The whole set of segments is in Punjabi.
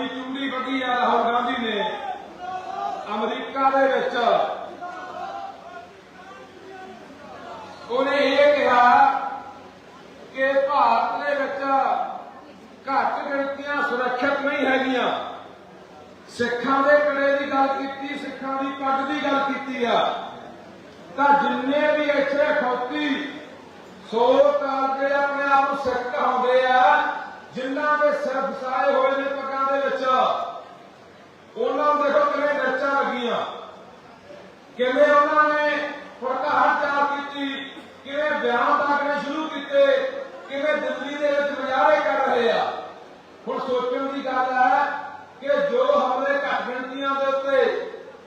ਕਾਲੀ ਚੁੰਡੀ ਵੱਢੀ ਆ ਰਾਹੁਲ ਗਾਂਧੀ ਨੇ। ਅਮਰੀਕਾ ਦੇ ਵਿੱਚ। ਉਹਨੇ ਇਹ ਕਿਹਾ ਕਿ ਭਾਰਤ ਦੇ ਵਿੱਚ ਘੱਟ ਗਿਣਤੀਆਂ ਸੁਰੱਖਿਅਤ ਨਹੀਂ ਹੈਗੀਆਂ। ਸਿੱਖਾਂ ਦੇ ਕੜੇ ਦੀ ਗੱਲ ਕੀਤੀ, ਸਿੱਖਾਂ ਦੀ ਪੱਗ ਦੀ ਗੱਲ ਕੀਤੀ ਆ। ਤਾਂ ਜਿੰਨੇ ਵੀ ਇੱਥੇ ਖੋਤੀ, ਸੋ ਕਰਦੇ ਆਪਣੇ ਆਪ ਸਿੱਖ ਕਹਾਉਂਦੇ ਆ, ਜਿਨ੍ਹਾਂ ਦੇ ਸਿਰ ਫਸਾਏ ਹੋਏ ਨੇ ਦੇ ਵਿੱਚ। ਉਹਨਾਂ ਨੂੰ ਦੇਖੋ ਕਿਵੇਂ ਮਿਰਚਾਂ ਲੱਗੀਆਂ। ਕਿਵੇਂ ਉਹਨਾਂ ਨੇ ਫੜਕਾਹਟ ਚਾਲ ਕੀਤੀ। ਕਿਵੇਂ ਬਿਆਨ ਦਾਗਣੇ ਸ਼ੁਰੂ ਕੀਤੇ। ਕਿਵੇਂ ਦਿੱਲੀ ਦੇ ਵਿੱਚ ਮੁਜ਼ਾਹਰੇ ਕਰ ਰਹੇ ਆ। ਹੁਣ ਸੋਚਣ ਦੀ ਗੱਲ ਹੈ ਕਿ ਜੋ ਹਮਲੇ ਘੱਟ ਗਿਣਤੀਆਂ ਦੇ ਉੱਤੇ,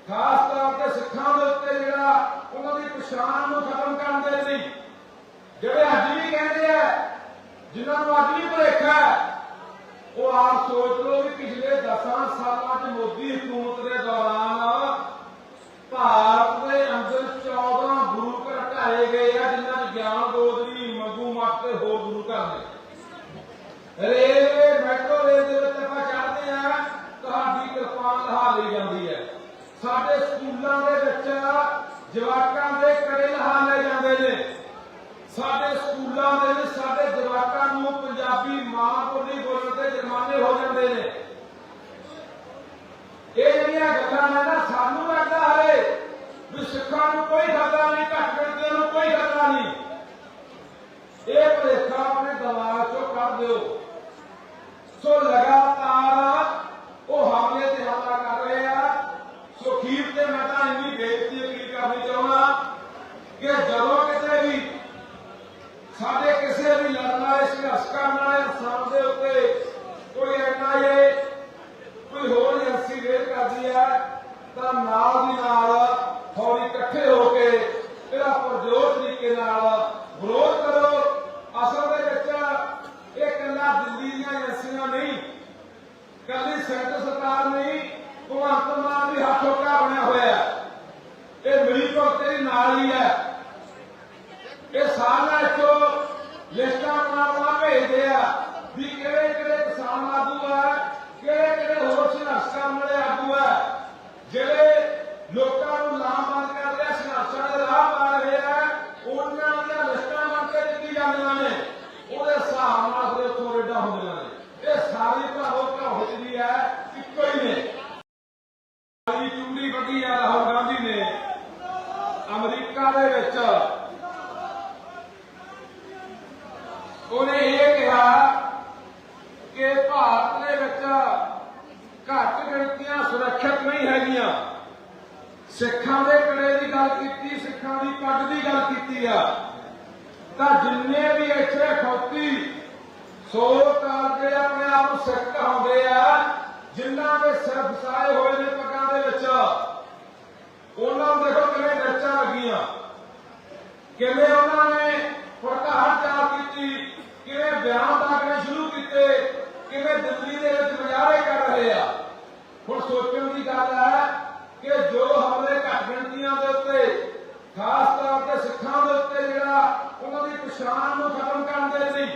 ਖਾਸ ਤੌਰ ਤੇ ਸਿੱਖਾਂ ਦੇ ਉੱਤੇ ਜਿਹੜਾ ਉਹਨਾਂ ਦੀ ਪਛਾਣ ਨੂੰ ਖਤਮ ਕਰਨ ਦੇ ਲਈ, ਜਿਹੜੇ ਅੱਜ ਵੀ ਕਹਿੰਦੇ ਆ, ਜਿਨ੍ਹਾਂ ਨੂੰ ਅੱਜ ਵੀ ਭੁਲੇਖਾ ਹੈ ਉਹ ਆਪ ਸੋਚ ਲਓ ਵੀ ਪਿਛਲੇ 10 ਸਾਲਾਂ 'ਚ ਮੋਦੀ ਹਕੂਮਤ ਦੇ ਦੌਰਾਨ ਭਾਰਤ ਦੇ ਅੰਦਰ 14 ਗੁਰੂ ਘਰ ਢਾਏ ਗਏ ਆ, ਜਿਨ੍ਹਾਂ 'ਚ ਗਿਆਨ ਗੋਦਰੀ, ਮੰਗੂ ਮੱਠ ਤੇ ਹੋਰ ਗੁਰੂ ਘਰ ਨੇ ਰੇਲਵੇ, ਮੈਟਰੋ ਰੇਲ ਦੇ ਵਿੱਚ ਆਪਾਂ ਚੜਦੇ ਆ, ਤੁਹਾਡੀ ਕਿਰਪਾਨ ਲਹਾ ਲਈ ਜਾਂਦੀ ਹੈ। ਸਾਡੇ ਸਕੂਲਾਂ ਦੇ ਵਿੱਚ ਜਵਾਕਾਂ ਦੇ ਕੜੇ ਲਹਾ ਲਏ ਜਾਂਦੇ ਨੇ। ਸਾਡੇ ਸਕੂਲਾਂ ਦੇ ਵਿੱਚ ਸਾਡੇ ਜਵਾਕਾਂ ਨੂੰ ਪੰਜਾਬੀ ਮਾਂ ਬੋਲੀ ਬੋਲਣ ਤੇ ਜੁਰਮਾਨੇ ਹੋ ਜਾਂਦੇ ਨੇ। ਇਹ ਜਿਹੜੀਆਂ ਗੱਲਾਂ ਨੇ ਨਾ, ਸਾਨੂੰ ਲੱਗਦਾ ਹੈ ਵੀ ਸਿੱਖਾਂ ਨੂੰ ਕੋਈ ਖਤਰਾ ਨਹੀਂ, ਘੱਟ ਗਿਣਤੀਆਂ ਨੂੰ ਕੋਈ ਖਤਰਾ ਨਹੀਂ ਇਹ ਭਲੇਖਾ ਆਪਣੇ ਦਿਮਾਗ ਚੋਂ ਕੱਢ ਦਿਓ ਸੋ ਲਗਾਤਾਰ ਉਹ ਹਮਲੇ ਤੇ ਹਮਲਾ ਕਰ ਰਹੇ ਆ ਸੋ ਖੀਰ ਤੇ ਮੈਂ ਤਾਂ ਇੰਨੀ ਬੇਇੱਜ਼ਤੀ ਅਪੀਲ ਕਰਨੀ ਚਾਹੁੰਦਾ ਕਿ ਜਦੋਂ ਕਿਤੇ ਵੀ ਸਾਡੇ ਕਿਸੇ ਵੀ ਲੜਨ ਵਾਲੇ ਸੰਘਰਸ਼ ਕਰਨ ਵਾਲੇ ਇਨਸਾਨ ਦੇ ਉੱਤੇ ਕੋਈ ਐਨਆਈਏ ਕੋਈ ਹੋਰ ਏਜੰਸੀ ਰੇਡ ਕਰਦੀ ਹੈ ਤਾਂ ਨਾਲ ਦੀ ਨਾਲ ਫੌਰੀ ਇਕੱਠੇ ਹੋ ਕੇ ਇਹਦਾ ਪੁਰਜੋਰ ਤਰੀਕੇ ਨਾਲ ਵਿਰੋਧ ਕਰੋ ਅਸਲ ਦੇ ਵਿੱਚ ਇਹ ਕੱਲਾ ਦਿੱਲੀ ਦੀਆਂ ਏਜੰਸੀਆਂ ਨਹੀਂ ਕੱਲੀ ਸੈਂਟਰ ਸਰਕਾਰ ਨਹੀਂ ਭਗਵੰਤ ਮਾਨ ਵੀ ਹੱਥੋਂ ਕਾ ਬਣਿਆ ਹੋਇਆ ਇਹ ਮਿਲੀ ਭਗਤ ਨਾਲ ਹੀ ਹੈ। ਇਹ ਸਾਰਿਆਂ ਚੋਂ ਲਿਸਟਾਂ ਬਣਾ ਭੇਜਦੇ ਆ ਵੀ ਕਿਹੜੇ ਕਿਹੜੇ ਕਿਸਾਨ ਆਗੂ ਆ, ਕਿਹੜੇ ਕਿਹੜੇ ਹੋਰ ਸੰਘਰਸ਼ ਕਰਨ ਵਾਲੇ ਆਗੂ ਆ। ਜਿਹੜੇ ਲੋਕਾਂ ਨੂੰ ਲਾਮਬੰਦ ਕਰ ਰਿਹਾ ਸੰਘਰਸ਼ਾਂ ਦੇ ਰਾਹ ਪਾ ਰਹੇ ਆ, ਉਹਨਾਂ ਦੀਆਂ ਲਿਸਟਾਂ ਬਣ ਕੇ ਦਿੱਤੀ ਜਾਂਦੀਆਂ ਨੇ ਉਹਦੇ ਹਿਸਾਬ ਨਾਲ ਫਿਰ ਉੱਥੋਂ ਰੇਡਾਂ ਹੁੰਦੀਆਂ ਨੇ ਇਹ ਸਾਰੀ ਭਰਾਵੋ ਭਰਾਵੋ ਜਿਹੜੀ ਹੈ ਇੱਕੋ ਹੀ ਨੇ ਸਾਰੀ ਚੁੰਡੀ ਵੱਢੀ ਆ ਰਾਹੁਲ ਗਾਂਧੀ ਨੇ ਅਮਰੀਕਾ ਦੇ ਵਿੱਚ ਉਹਨੇ ਇਹ ਕਿਹਾ ਕਿ ਭਾਰਤ ਦੇ ਵਿੱਚ ਘੱਟ ਗਿਣਤੀਆਂ ਸੁਰੱਖਿਅਤ ਨਹੀਂ ਹੈਗੀਆਂ। ਸਿੱਖਾਂ ਦੇ ਕੜੇ ਦੀ ਗੱਲ ਕੀਤੀ, ਸਿੱਖਾਂ ਦੀ ਪੱਗ ਦੀ ਗੱਲ ਕੀਤੀ ਆ। ਤਾਂ ਜਿੰਨੇ ਵੀ ਇੱਥੇ ਖੌਤੀ ਸੋ ਕਰਦੇ ਆਪਣੇ ਆਪ ਨੂੰ ਸਿੱਖ ਕਹਾਉਂਦੇ ਆ, ਜਿਨ੍ਹਾਂ ਦੇ ਸਿਰ ਫਸਾਏ ਹੋਏ ਨੇ ਪੱਗਾਂ ਦੇ ਵਿੱਚ, ਉਹਨਾਂ ਨੂੰ ਦੇਖੋ ਕਿਵੇਂ ਮਿਰਚਾਂ ਲੱਗੀਆਂ। ਕਿਵੇਂ ਉਹਨਾਂ ਨੇ ਫੜਕਾਹਟ ਚਾਲ ਕੀਤੀ, ਕਿਵੇਂ ਬਿਆਨ ਦਾਗਣੇ ਸ਼ੁਰੂ ਕੀਤੇ, ਕਿਵੇਂ ਦਿੱਲੀ ਦੇ ਵਿੱਚ ਮੁਜ਼ਾਹਰੇ ਕਰ ਰਹੇ ਆ। ਹੁਣ ਸੋਚਣ ਦੀ ਗੱਲ ਹੈ ਕਿ ਜੋ ਹਮਲੇ ਘੱਟ ਗਿਣਤੀਆਂ ਦੇ ਉੱਤੇ, ਖਾਸ ਤੌਰ ਤੇ ਸਿੱਖਾਂ ਦੇ ਉੱਤੇ ਜਿਹੜਾ ਉਹਨਾਂ ਦੀ ਪਛਾਣ ਨੂੰ ਖਤਮ ਕਰਨ ਦੇ ਲਈ,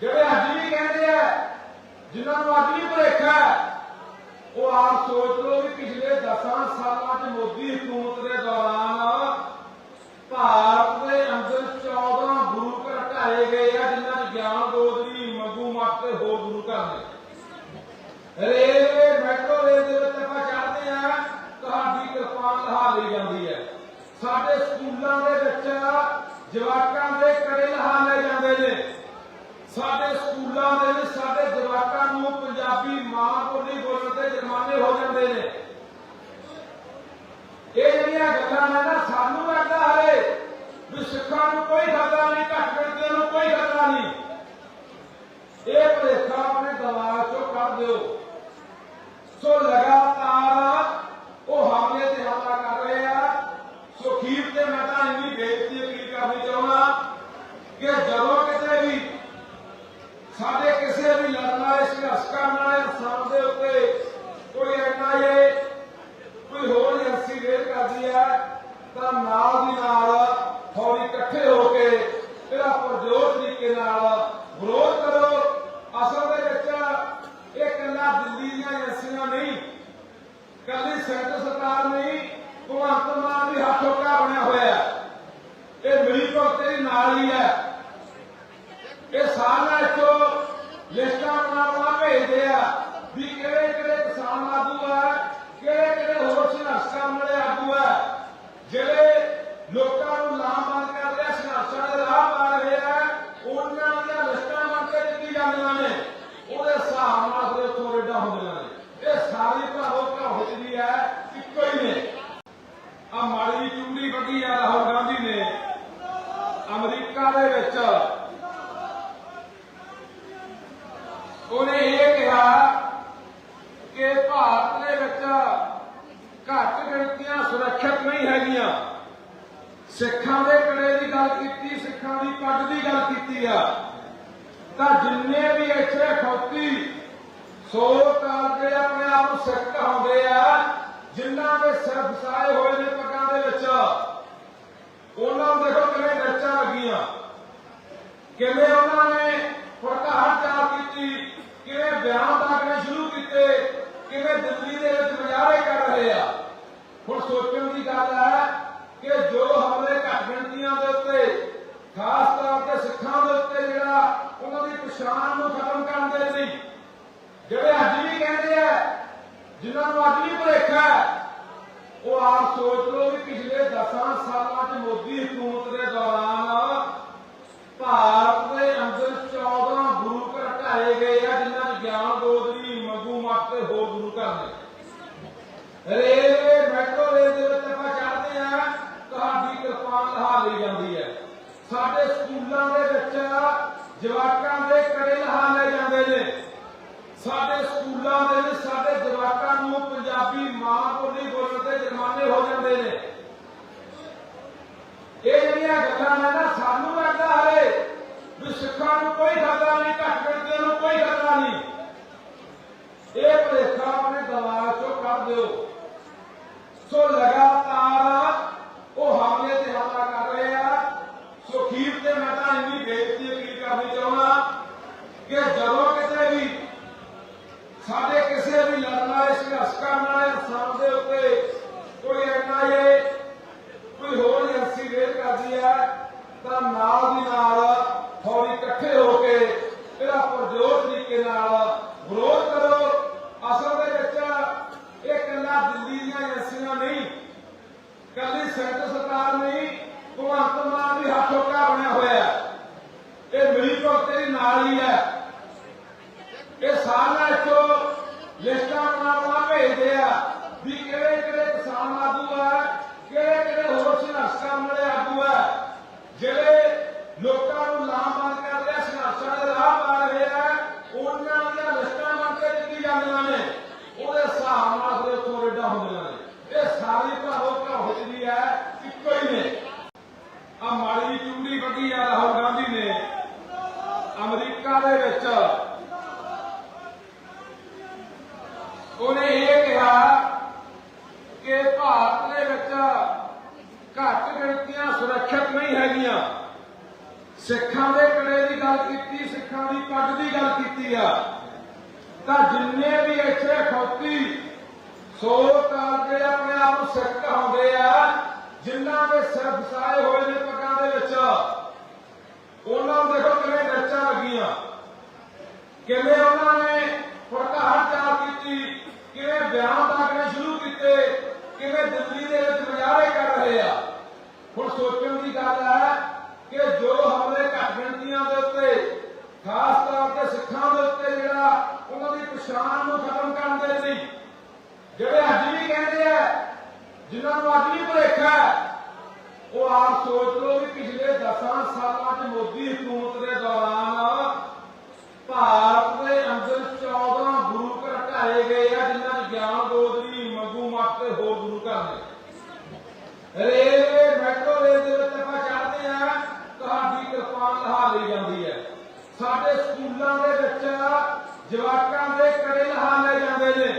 ਜਿਹੜੇ ਅੱਜ ਵੀ ਕਹਿੰਦੇ ਆ, ਜਿਨ੍ਹਾਂ ਨੂੰ ਅੱਜ ਵੀ ਭੁਲੇਖਾ ਹੈ ਉਹ ਆਪ ਸੋਚ ਲਓ ਵੀ ਪਿਛਲੇ 10 ਸਾਲਾਂ 'ਚ ਮੋਦੀ ਹਕੂਮਤ ਦੇ ਦੌਰਾਨ ਭਾਰਤ ਦੇ ਅੰਦਰ 14 ਗੁਰੂ ਘਰ ਢਾਏ ਗਏ ਆ ਜਿਨ੍ਹਾਂ 'ਚ ਗਿਆਨ ਗੋਦਰੀ ਮੰਗੂ ਮੱਠ ਤੇ ਹੋਰ ਗੁਰੂ ਘਰ ਨੇ ਰੇਲਵੇ ਮੈਟਰੋ ਰੇਲ ਦੇ ਵਿੱਚ ਆਪਾਂ ਚੜ੍ਹਦੇ ਆ ਤੁਹਾਡੀ ਕਿਰਪਾਨ ਲਹਾ ਲਈ ਜਾਂਦੀ ਹੈ ਸਾਡੇ ਸਕੂਲਾਂ ਦੇ ਵਿੱਚ ਜਵਾਕਾਂ ਦੇ ਕੜੇ ਲਹਾ ਲਏ ਜਾਂਦੇ ਨੇ ਸਾਡੇ ਸਕੂਲਾਂ ਦੇ ਵਿੱਚ ਸਾਡੇ ਜਵਾਕਾਂ ਨੂੰ ਪੰਜਾਬੀ ਮਾਂ ਬੋਲੀ ਬੋਲਣ ਤੇ ਹੋ ਜਾਂਦੇ ਨੇ। ਇਹ ਜਿਹੜੀਆਂ ਗੱਲਾਂ ਨੇ ਨਾ, ਸਾਨੂੰ ਲੱਗਦਾ ਹੈ ਵੀ ਸਿੱਖਾਂ ਨੂੰ ਕੋਈ ਖਤਰਾ ਨਹੀਂ, ਘੱਟ ਗਿਣਤੀਆਂ ਨੂੰ ਕੋਈ ਖਤਰਾ ਨਹੀਂ। ਇਹ ਭਲੇਖਾ ਆਪਣੇ ਦਿਮਾਗ ਚੋਂ ਕੱਢ ਦਿਓ। ਸੋ ਲਗਾਤਾਰ ਉਹ ਹਮਲੇ ਤੇ ਹਮਲਾ ਕਰ ਰਹੇ ਆ ਸੋ ਖੀਰ ਤੇ ਮੈਂ ਤਾਂ ਇੰਨੀ ਬੇਇੱਜ਼ਤੀ ਅਪੀਲ ਕਰਨੀ ਚਾਹੁੰਦਾ ਕਿ ਜਦੋਂ ਕਿਤੇ ਵੀ ਸਾਡੇ ਕਿਸੇ ਵੀ ਲੜਨ ਵਾਲੇ ਸੰਘਰਸ਼ ਕਰਨ ਵਾਲੇ ਇਨਸਾਨ ਦੇ ਉੱਤੇ ਕੋਈ ਐਨਆਈਏ ਕੋਈ ਹੋਰ ਏਜੰਸੀ ਰੇਡ ਕਰਦੀ ਹੈ ਤਾਂ ਨਾਲ ਦੀ ਨਾਲ ਫੌਰੀ ਇਕੱਠੇ ਹੋ ਕੇ ਇਹਦਾ ਪੁਰਜੋਰ ਤਰੀਕੇ ਨਾਲ ਵਿਰੋਧ ਕਰੋ ਅਸਲ ਦੇ ਵਿੱਚ ਇਹ ਕੱਲਾ ਦਿੱਲੀ ਭੇਜਦੇ ਆ ਵੀ ਕਿਹੜੇ ਕਿਹੜੇ ਕਿਸਾਨ ਆਗੂ ਆ ਕਿਹੜੇ ਕਿਹੜੇ ਹੋਰ ਸੰਘਰਸ਼ ਕਰਨ ਵਾਲੇ ਆਗੂ ਆ ਜਿਹੜੇ ਲੋਕਾਂ ਨੂੰ ਲਾਮਬੰਦ ਕਰ ਰਿਹਾ ਸੰਘਰਸ਼ਾਂ ਦੇ ਰਾਹ ਪਾ ਰਹੇ ਆ ਉਹਨਾਂ ਦੀਆਂ ਲਿਸਟਾਂ ਬਣ ਕੇ ਦਿੱਤੀ ਜਾਂਦੀਆਂ ਨੇ ਉਹਦੇ ਹਿਸਾਬ ਨਾਲ ਫਿਰ ਉੱਥੋਂ ਰੇਡਾਂ ਹੁੰਦੀਆਂ ਨੇ ਇਹ ਸਾਰੀ ਭਰਾਵੋ ਭਰਾਵੋ ਜਿਹੜੀ ਹੈ ਇੱਕੋ ਹੀ ਨੇ ਆ ਮਾੜੀ ਜਿਹੀ ਚੁੰਡੀ ਵੱਢੀ ਆ ਰਾਹੁਲ ਗਾਂਧੀ ਨੇ ਅਮਰੀਕਾ ਦੇ ਵਿੱਚ ਉਹਨੇ ਇਹ ਕਿਹਾ ਕਿ ਭਾਰਤ ਦੇ ਵਿੱਚ ਘੱਟ ਗਿਣਤੀਆਂ ਸੁਰੱਖਿਅਤ ਨਹੀਂ ਹੈਗੀਆਂ। ਸਿੱਖਾਂ ਦੇ ਕੜੇ ਦੀ ਗੱਲ ਕੀਤੀ, ਸਿੱਖਾਂ ਦੀ ਪੱਗ ਦੀ ਗੱਲ ਕੀਤੀ ਆ। ਤਾਂ ਜਿੰਨੇ ਵੀ ਇੱਥੇ ਖੌਤੀ ਸੋ ਕਾਲ ਜਿਹੜੇ ਆਪਣੇ ਆਪ ਨੂੰ ਸਿੱਖ ਕਹਾਉਂਦੇ ਆ ਜਿਨ੍ਹਾਂ ਦੇ ਸਿਰ ਫਸਾਏ ਹੋਏ ਨੇ ਪੱਗਾਂ ਦੇ ਵਿੱਚ ਉਹਨਾਂ ਨੂੰ ਦੇਖੋ ਕਿਵੇਂ ਮਿਰਚਾਂ ਲੱਗੀਆਂ ਕਿਵੇਂ ਉਹਨਾਂ ਨੇ ਫੜਕਾਹਟ ਚਾਲ ਕੀਤੀ ਕਿਵੇਂ ਬਿਆਨ ਦਾਖਲੇ ਸ਼ੁਰੂ ਕੀਤੇ ਕਿਵੇਂ ਦਿੱਲੀ ਦੇ ਵਿੱਚ ਮੁਜ਼ਾਹਰੇ ਕਰ ਰਹੇ ਆ ਹੁਣ ਸੋਚਣ ਦੀ ਗੱਲ ਹੈ ਕਿ ਜੋ ਹਮਲੇ ਘੱਟ ਗਿਣਤੀਆਂ ਦੇ ਉੱਤੇ ਖਾਸ ਤੌਰ ਤੇ ਸਿੱਖਾਂ ਦੇ ਉੱਤੇ ਜਿਹੜਾ ਉਹਨਾਂ ਦੀ ਪਛਾਣ ਨੂੰ ਖਤਮ ਕਰਨ ਦੇ ਲਈ ਜਿਹੜੇ ਅੱਜ ਵੀ ਕਹਿੰਦੇ ਆ ਜਿਨ੍ਹਾਂ ਨੂੰ ਅੱਜ ਵੀ ਭੁਲੇਖਾ ਹੈ ਉਹ ਆਪ ਸੋਚ ਲਓ ਵੀ ਪਿਛਲੇ 10 ਸਾਲਾਂ 'ਚ ਮੋਦੀ ਹਕੂਮਤ ਦੇ ਦੌਰਾਨ ਭਾਰਤ ਦੇ ਅੰਦਰ 14 ਗੁਰੂ ਘਰ ਢਾਏ ਗਏ ਆ ਜਿਨ੍ਹਾਂ 'ਚ ਗਿਆਨ ਗੋਦਰੀ ਮੰਗੂ ਮੱਤ ਤੇ ਹੋਰ ਗੁਰੂ ਘਰ ਨੇ ਰੇਲਵੇ ਮੈਟਰੋ ਰੇਲ ਦੇ ਵਿੱਚ ਆਪਾਂ ਚੜ੍ਹਦੇ ਆ ਤੁਹਾਡੀ ਕਿਰਪਾਨ ਲਹਾ ਲਈ ਜਾਂਦੀ ਹੈ ਸਾਡੇ ਸਕੂਲਾਂ ਦੇ ਵਿੱਚ ਜਵਾਕਾਂ ਦੇ ਕੜੇ ਲਹਾ ਜਾਂਦੇ ਨੇ। ਸਾਡੇ ਸਕੂਲਾਂ ਦੇ ਵਿੱਚ ਸਾਡੇ ਜਵਾਕਾਂ ਨੂੰ ਪੰਜਾਬੀ ਮਾਂ ਬੋਲੀ ਬੋਲਣ ਤੇ ਜੁਰਮਾਨੇ ਹੋ ਜਾਂਦੇ ਨੇ। ਇਹ ਜਿਹੜੀਆਂ ਗੱਲਾਂ ਨੇ ਨਾ, ਸਾਨੂੰ ਲੱਗਦਾ ਹੈ ਵੀ ਸਿੱਖਾਂ ਨੂੰ ਕੋਈ ਖਤਰਾ ਨਹੀਂ, ਘੱਟ ਗਿਣਤੀਆਂ ਨੂੰ ਕੋਈ ਖਤਰਾ ਨਹੀਂ। ਇਹ ਭਲੇਖਾ ਆਪਣੇ ਦਿਮਾਗ ਚੋਂ ਕੱਢ ਦਿਓ। ਸੋ ਲਗਾ ਉਹ ਹਮਲੇ ਤੇ ਹਮਲਾ ਕਰ ਰਹੇ ਆ ਸੋ ਖੀਰ ਤੇ ਮੈਂ ਤਾਂ ਇੰਨੀ ਬੇਇੱਜ਼ਤੀ ਅਪੀਲ ਕਰਨੀ ਚਾਹੁੰਦਾ ਕਿ ਜਦੋਂ ਕਿਤੇ ਵੀ ਸਾਡੇ ਕਿਸੇ ਵੀ ਲੜਨ ਵਾਲੇ ਸੰਘਰਸ਼ ਇਨਸਾਨ ਦੇ ਉੱਤੇ ਕੋਈ ਐਨਆਈਏ ਕੋਈ ਹੋਰ ਏਜੰਸੀ ਰੇਡ ਕਰਦੀ ਹੈ, ਤਾਂ ਨਾਲ ਦੀ ਨਾਲ ਫੌਰੀ ਇਕੱਠੇ ਹੋ ਕੇ ਇਹਦਾ ਪੁਰਜੋਰ ਤਰੀਕੇ ਨਾਲ ਵਿਰੋਧ ਕਰੋ। ਅਸਲ ਦੇ ਵਿੱਚ ਇਹ ਕੱਲਾ ਦਿੱਲੀ ਦੀਆਂ ਏਜੰਸੀਆਂ ਨਹੀਂ ਕੱਲੀ ਸੈਂਟਰ ਸਰਕਾਰ ਨਹੀਂ, ਭਗਵੰਤ ਮਾਨ ਦੀ ਹੱਥੋਂ ਕਾ ਬਣਿਆ ਹੋਇਆ ਇਹ ਮਿਲੀ ਭਗਤ ਤੇਰੀ ਨਾਲ ਹੀ ਹੈ। ਇਹ ਸਾਰਾ ਚੋਂ ਲਿਸਟਾਂ ਬਣਾ ਬਣਾ ਭੇਜਦੇ ਆ ਵੀ ਕਿਹੜੇ ਕਿਹੜੇ ਕਿਸਾਨ ਆਗੂ ਆ, ਕਿਹੜੇ ਕਿਹੜੇ ਹੋਰ ਸੰਘਰਸ਼ ਵਾਲੇ ਆਗੂ ਆ। ਜਿਹੜੇ ਲੋਕਾਂ ਨੂੰ ਲਾਮਬੰਦ ਕਰ ਰਿਹਾ ਸੰਘਰਸ਼ਾਂ ਦੇ ਰਾਹ ਪਾ ਰਹੇ ਆ, ਉਹਨਾਂ ਦੀਆਂ ਲਿਸਟਾਂ ਬਣ ਕੇ ਦਿੱਤੀ ਜਾਂਦੀਆਂ ਨੇ। ਉਹਦੇ ਹਿਸਾਬ ਨਾਲ ਫਿਰ ਉੱਥੋਂ ਰੇਡਾਂ ਹੁੰਦੀਆਂ ਨੇ। ਇਹ ਸਾਰੀ ਭਰਾਵੋ ਭਰਾਵੋ ਜਿਹੜੀ ਹੈ, ਇੱਕੋ ਹੀ ਨੇ। ਆ ਮਾੜੀ ਚੁੰਡੀ ਵੱਢੀ ਆ ਰਾਹੁਲ ਗਾਂਧੀ ਨੇ ਅਮਰੀਕਾ ਦੇ ਵਿੱਚ ਉਹਨੇ ਇਹ ਕਿਹਾ ਕਿ ਭਾਰਤ ਦੇ ਵਿੱਚ ਘੱਟ ਗਿਣਤੀਆਂ ਸੁਰੱਖਿਅਤ ਨਹੀਂ ਹੈਗੀਆਂ। ਸਿੱਖਾਂ ਦੇ ਕੜੇ ਦੀ ਗੱਲ ਕੀਤੀ, ਸਿੱਖਾਂ ਦੀ ਪੱਗ ਦੀ ਗੱਲ ਕੀਤੀ ਆ। ਤਾਂ ਜਿੰਨੇ ਵੀ ਇੱਥੇ ਖੌਤੀ ਸੋ ਕਾਲ ਆਪਣੇ ਆਪ ਨੂੰ ਸਿੱਖ ਕਹਾਉਂਦੇ ਆ ਜਿਨ੍ਹਾਂ ਦੇ ਸਿਰ ਫਸਾਏ ਹੋਏ ਨੇ ਪੱਗਾਂ ਦੇ ਵਿੱਚ, ਉਹਨਾਂ ਨੂੰ ਦੇਖੋ ਕਿਵੇਂ ਮਿਰਚਾਂ ਲੱਗੀਆਂ। ਕਿਵੇਂ ਉਹਨਾਂ ਨੇ ਫੜਕਾਹਟ ਚਾਲ ਕੀਤੀ। ਕਿਵੇਂ ਬਿਆਨ ਦਾਖਲੇ ਸ਼ੁਰੂ ਕੀਤੇ, ਕਿਵੇਂ ਦਿੱਲੀ ਦੇ ਵਿੱਚ ਮੁਜ਼ਾਹਰੇ ਕਰ ਰਹੇ ਆ? ਹੁਣ ਸੋਚਣ ਦੀ ਗੱਲ ਹੈ ਕਿ ਜੋ ਹਮਲੇ ਘੱਟ ਗਿਣਤੀਆਂ ਦੇ ਉੱਤੇ, ਖਾਸ ਤੌਰ ਤੇ ਸਿੱਖਾਂ ਦੇ ਉੱਤੇ ਜਿਹੜਾ ਉਹਨਾਂ ਦੀ ਪਛਾਣ ਨੂੰ ਖਤਮ ਕਰਨ ਦੇ ਲਈ, ਜਿਹੜੇ ਅੱਜ ਵੀ ਕਹਿੰਦੇ ਆ, ਜਿਨ੍ਹਾਂ ਨੂੰ ਅੱਜ ਵੀ ਭੁਲੇਖਾ ਉਹ ਆਪ ਸੋਚ ਲਓ ਵੀ ਪਿਛਲੇ 10 ਸਾਲਾਂ 'ਚ ਮੋਦੀ ਹਕੂਮਤ ਦੇ ਦੌਰਾਨ ਭਾਰਤ ਦੇ ਅੰਦਰ 14 ਗੁਰੂ ਘਰ ਢਾਏ ਗਏ ਆ ਜਿਨ੍ਹਾਂ 'ਚ ਗਿਆਨ ਗੋਦਰੀ ਮੰਗੂ ਮੱਤ ਤੇ ਹੋਰ ਗੁਰੂ ਘਰ ਨੇ ਰੇਲਵੇ ਮੈਟਰੋ ਰੇਲ ਦੇ ਵਿੱਚ ਆਪਾਂ ਚੜ੍ਹਦੇ ਆ ਤੁਹਾਡੀ ਕਿਰਪਾਨ ਲਹਾ ਲਈ ਜਾਂਦੀ ਹੈ ਸਾਡੇ ਸਕੂਲਾਂ ਦੇ ਵਿੱਚ ਜਵਾਕਾਂ ਦੇ ਕੜੇ ਲਹਾ ਲਏ ਜਾਂਦੇ ਨੇ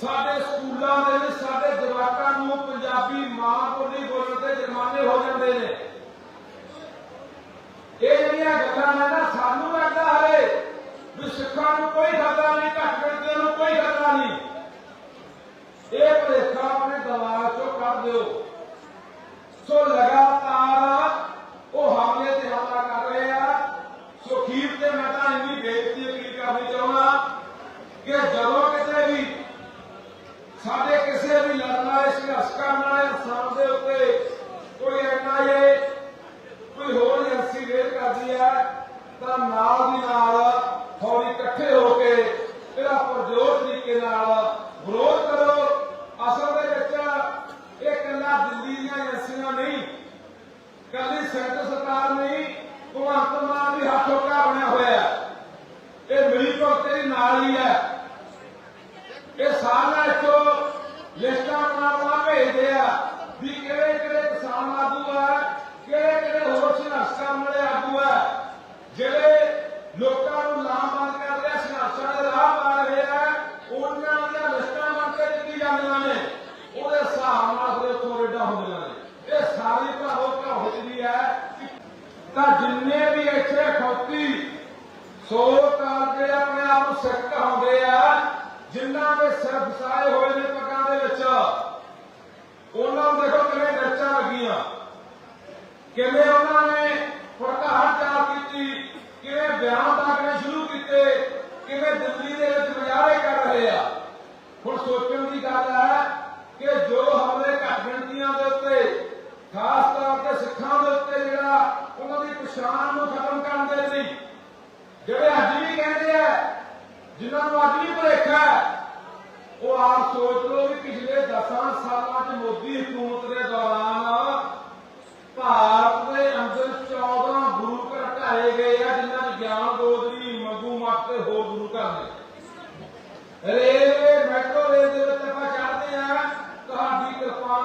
ਸਾਡੇ ਸਕੂਲਾਂ ਦੇ ਵਿੱਚ ਸਾਡੇ ਜਵਾਕਾਂ ਨੂੰ ਪੰਜਾਬੀ ਮਾਂ ਬੋਲੀ ਬੋਲਣ ਤੇ ਜੁਰਮਾਨੇ ਹੋ ਜਾਂਦੇ ਨੇ ਇਹ ਜਿਹੜੀਆਂ ਗੱਲਾਂ ਨੇ ਨਾ ਸਾਨੂੰ ਲੱਗਦਾ ਹੈ ਵੀ ਸਿੱਖਾਂ ਨੂੰ ਕੋਈ ਖਤਰਾ ਨਹੀਂ ਘੱਟ ਗਿਣਤੀਆਂ ਨੂੰ ਕੋਈ ਖਤਰਾ ਨਹੀਂ ਇਹ ਭਲੇਖਾ ਆਪਣੇ ਦਿਮਾਗ ਚੋਂ ਕੱਢ ਦਿਓ ਸੋ ਲਗਾਤਾਰ ਉਹ ਹਮਲੇ ਤੇ ਹਮਲਾ ਕਰ ਰਹੇ ਆ ਸੋ ਖੀਰ ਤੇ ਮੈਂ ਤਾਂ ਇੰਨੀ ਬੇਇੱਜ਼ਤੀ ਅਪੀਲ ਕਰਨੀ ਚਾਹੁੰਦਾ ਕਿ ਜਦੋਂ ਕਿਤੇ ਵੀ ਸਾਡੇ ਕਿਸੇ ਵੀ ਲੜਨ ਵਾਲੇ ਸੰਘਰਸ਼ ਕਰਨ ਵਾਲੇ ਇਨਸਾਨ ਦੇ ਉੱਤੇ ਕੋਈ ਐਨਆਈਏ ਕੋਈ ਹੋਰ ਏਜੰਸੀ ਵੇਰ ਕਰਦੀ ਹੈ, ਤਾਂ ਨਾਲ ਦੀ ਨਾਲ ਫੌਰੀ ਇਕੱਠੇ ਹੋ ਕੇ ਇਹਦਾ ਪੁਰਜੋਰ ਤਰੀਕੇ ਨਾਲ ਵਿਰੋਧ ਕਰੋ। ਅਸਲ ਦੇ ਵਿੱਚ ਇਹ ਇਕੱਲਾ ਦਿੱਲੀ ਦੀਆਂ ਏਜੰਸੀਆਂ ਨਹੀਂ ਕੱਲੀ ਸੈਂਟਰ ਸਰਕਾਰ ਨਹੀਂ ਭਗਵੰਤ ਮਾਨ ਵੀ ਹੱਥੋਂ ਕਾ ਬਣਿਆ ਹੋਇਆ ਹੈ। ਇਹ ਮਿਲੀ ਭਗਤ ਤੇਰੀ ਨਾਲ ਹੀ ਹੈ ਇਹ ਸਾਰਾ ਇੱਥੋਂ ਲਿਸਟਾਂ ਬਣਾ ਬਣਾ ਭੇਜਦੇ ਆ ਵੀ ਕਿਹੜੇ ਕਿਹੜੇ ਕਿਸਾਨ ਆਗੂ ਆ ਕਿਹੜੇ ਕਿਹੜੇ ਹੋਰ ਸੰਘਰਸ਼ ਕਰਨ ਵਾਲੇ ਆਗੂ ਹੈ ਜਿਹੜੇ ਲੋਕਾਂ ਨੂੰ ਲਾਮਬੰਦ ਕਰ ਰਹੇ ਸੰਘਰਸ਼ਾਂ ਦੇ ਰਾਹ ਪਾ ਰਹੇ ਆ, ਉਹਨਾਂ ਦੀਆਂ ਲਿਸਟਾਂ ਬਣ ਕੇ ਦਿੱਤੀ ਜਾਂਦੀਆਂ ਨੇ। ਉਹਦੇ ਹਿਸਾਬ ਨਾਲ ਫਿਰ ਉੱਥੋਂ ਰੇਡਾਂ ਹੁੰਦੀਆਂ ਨੇ। ਇਹ ਸਾਰੀ ਭਾਵੋ ਭਾਵੋ ਜਿਹੜੀ ਹੈ ਤਾਂ ਜਿੰਨੇ ਵੀ ਇੱਥੇ ਖੌਤੀ ਸੋ ਕਾਰ ਜਿਹੜੇ ਆਪਣੇ ਆਪ ਨੂੰ ਸਿੱਖ ਕਹਾਉਂਦੇ ਆ ਜਿਨ੍ਹਾਂ ਦੇ ਸਿਰ ਫਸਾਏ ਹੋਏ ਨੇ ਪੱਗਾਂ ਦੇ ਵਿੱਚ, ਉਹਨਾਂ ਨੂੰ ਦੇਖੋ ਕਿਵੇਂ ਮਿਰਚਾਂ ਲੱਗੀਆਂ। ਕਿਵੇਂ ਉਹਨਾਂ ਨੇ ਪ੍ਰਕਾਸ਼ ਚਾਰ ਕੀਤੀ, ਕਿਵੇਂ ਬਿਆਨ ਦਾਖਲੇ ਸ਼ੁਰੂ ਕੀਤੇ, ਕਿਵੇਂ ਦਿੱਲੀ ਦੇ ਵਿੱਚ ਮੁਜ਼ਾਹਰੇ ਕਰ ਰਹੇ ਆ। ਹੁਣ ਸੋਚਣ ਦੀ ਗੱਲ ਹੈ ਕਿ ਜੋ ਹਮਲੇ ਘੱਟ ਗਿਣਤੀਆਂ ਦੇ ਉੱਤੇ, ਖਾਸ ਤੌਰ ਤੇ ਸਿੱਖਾਂ ਦੇ ਉੱਤੇ ਜਿਹੜਾ ਉਹਨਾਂ ਦੀ ਪਛਾਣ ਨੂੰ ਖਤਮ ਕਰਨ ਦੇ ਲਈ, ਜਿਹੜੇ ਅੱਜ ਵੀ ਕਹਿੰਦੇ ਆ, ਜਿਨ੍ਹਾਂ ਨੂੰ ਅੱਜ ਵੀ ਭੁਲੇਖਾ ਉਹ ਆਪ ਸੋਚ ਲਓ ਵੀ ਪਿਛਲੇ 10 ਸਾਲਾਂ 'ਚ ਮੋਦੀ ਹਕੂਮਤ ਦੇ ਦੌਰਾਨ ਭਾਰਤ ਰੇਲਵੇ ਮੈਟਰੋ ਰੇਲ ਦੇ ਵਿੱਚ ਆਪਾਂ ਚੜ੍ਹਦੇ ਆ ਤੁਹਾਡੀ ਕਿਰਪਾ